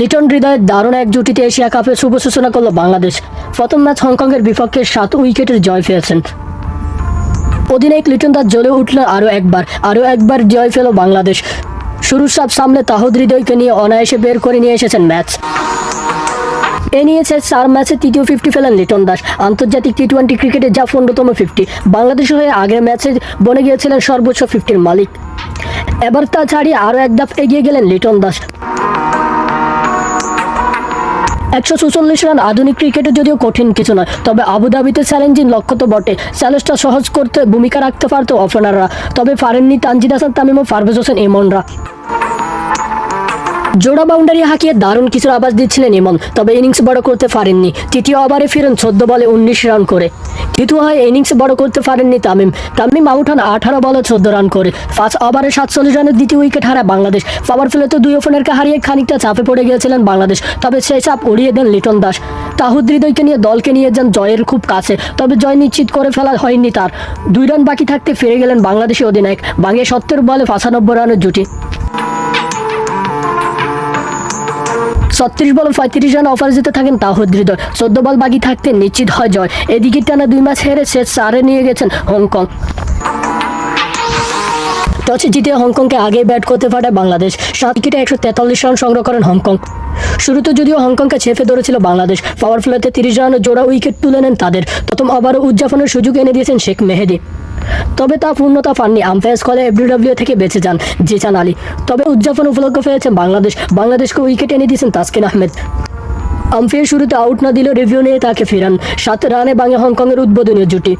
লিটন হৃদয়ের দারুণ এক জুটিতে এশিয়া কাপে শুভ সূচনা করল বাংলাদেশ। প্রথম ম্যাচ হংকংয়ের বিপক্ষে সাত উইকেটের জয় পেয়েছেন। অধিনায়ক লিটন দাস জ্বলে উঠল আরও একবার আরও একবার জয় পেল বাংলাদেশ। শুরুর সাপ সামনে তাহদ হৃদয়কে নিয়ে অনায়াসে বের করে নিয়ে এসেছেন ম্যাচ। এ নিয়েছে চার ম্যাচে তৃতীয় ফিফটি ফেলেন লিটন দাস। আন্তর্জাতিক টি টোয়েন্টি ক্রিকেটে যা পনেরোতম ফিফটি বাংলাদেশ হয়ে আগের ম্যাচে বনে গিয়েছিলেন সর্বোচ্চ ফিফটির মালিক। এবার তা ছাড়িয়ে আরও এক ধাপ এগিয়ে গেলেন লিটন দাস। একশো চুচল্লিশ রান আধুনিক ক্রিকেটে যদিও কঠিন কিছু নয়, তবে আবুধাবিতে চ্যালেঞ্জিং লক্ষ্য তো বটে। চ্যালেঞ্জটা সহজ করতে ভূমিকা রাখতে পারতো অপেনাররা, তবে পারেননি তানজিদ হাসান, তামিম ও পারভেজ হোসেন ইমনরা জোড়া বাউন্ডারি হাঁকিয়ে দারুণ কিছুর আবাস দিচ্ছিলেন ইমন, তবে ইনিংস বড় করতে পারেননি। তৃতীয় ওভারে ফিরেন চোদ্দ বলে উনিশ রান করে। কিন্তু হয় ইনিংস বড় করতে পারেননি তামিম। তামিম আউট হন আঠারো বলে চোদ্দ রান করে। পাঁচ ওভারে সাতচল্লিশ রানের দ্বিতীয় উইকেট হারায় বাংলাদেশ। পাওয়ার ফেলে তো দুই ওপেনারকে হারিয়ে খানিকটা চাপে পড়ে গিয়েছিলেন বাংলাদেশ, তবে সেই চাপ উড়িয়ে দেন লিটন দাস। তাহুদ নিয়ে দলকে নিয়ে যান জয়ের খুব কাছে, তবে জয় নিশ্চিত করে ফেলা হয়নি তার। দুই রান বাকি থাকতে ফিরে গেলেন বাংলাদেশি অধিনায়ক ভাঙে সত্তর বলে পঁচানব্বই রানের জুটি। ছত্রিশ বল পঁয়ত্রিশ রান অফার জিতে থাকেন তাহিদ হৃদয় চোদ্দ বল বাকি থাকতে নিশ্চিত হয় জয়। এদিকে টানা দুই ম্যাচ হেরে শেষ চারে নিয়ে গেছেন হংকং। টসে জিতে হংকংকে আগে ব্যাট করতে পাঠায় বাংলাদেশ। সাত উইকেটে একশো তেতাল্লিশ রান সংগ্রহ করেন হংকং। শুরুতে যদিও হংকংকে ছেপে ধরেছিল বাংলাদেশ পাওয়ার ফ্লেতে তিরিশ রানের জোড়া উইকেট তুলে নেন তাদের। প্রথম ওভারও উদযাপনের সুযোগ এনে দিয়েছেন শেখ মেহেদি। তবে তা পূর্ণতা পাননি। আম্পায়ার্স কলে এফডিডব্লিউ থেকে বেঁচে যান জিসান আলী। তবে উদযাপন উপলক্ষ পেয়েছেন বাংলাদেশ। বাংলাদেশকে উইকেট এনে দিয়েছেন তাসকিন আহমেদ। আম্পায়ার শুরুতে আউট না দিলেও রিভিউ নিয়ে তাকে ফেরান। সাত রানে ভাঙে হংকংয়ের উদ্বোধনীয় জুটি।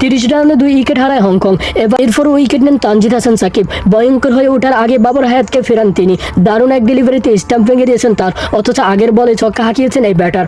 তিরিশ রানে দুই উইকেট হারায় হংকং। এবার এরপর উইকেট নেন তানজিদ হাসান সাকিব। ভয়ঙ্কর হয়ে ওঠার আগে বাবর হায়াতকে ফেরান তিনি। দারুণ এক ডেলিভারিতে স্টাম্প ভেঙে দিয়েছেন তার। অথচ আগের বলে ছক্কা হাঁকিয়েছেন এই ব্যাটার